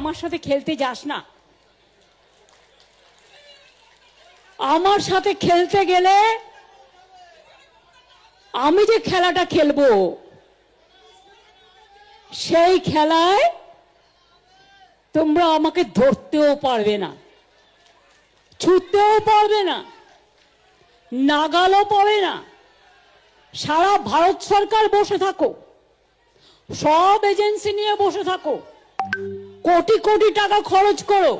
আমার সাথে খেলতে যাস না। আমার সাথে খেলতে গেলে আমি যে খেলাটা খেলব, সেই খেলায় তোমরা আমাকে ধরতেও পারবে না ছুটতেও পারবে না, নাগালও পাবে না। সারা ভারত সরকার বসে থাকো, সব এজেন্সি নিয়ে বসে থাকো। কোটি কোটি টাকা খরচ করো।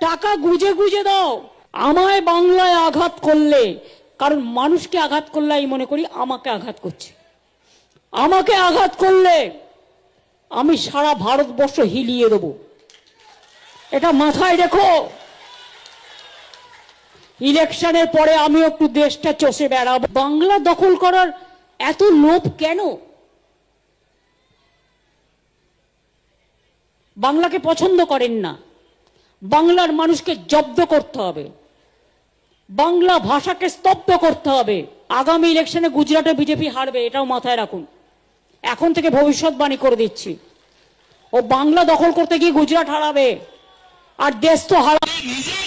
টাকা গুজে গুজে দাও। আমায় বাংলায় আঘাত করলে, কারণ মানুষকে আঘাত করলে আমি মনে করি আমাকে আঘাত করছে। আমাকে আঘাত করলে আমি সারা ভারতবর্ষ হিলিয়ে দেবো। এটা মাথায় রেখো। ইলেকশনের পরে আমি একটু দেশটা চষে বেড়াবো। বাংলা দখল করার এত লোভ কেন? বাংলাকে পছন্দ করেন না। বাংলার মানুষকে জব্দ করতে হবে। বাংলা ভাষাকে স্তব্ধ করতে হবে। আগামী ইলেকশনে গুজরাটে বিজেপি হারবে, এটাও মাথায় রাখুন। এখন থেকে ভবিষ্যৎবাণী করে দিচ্ছি। ও বাংলা দখল করতে গিয়ে গুজরাট হারাবে। আর দেশ তো হারাবে।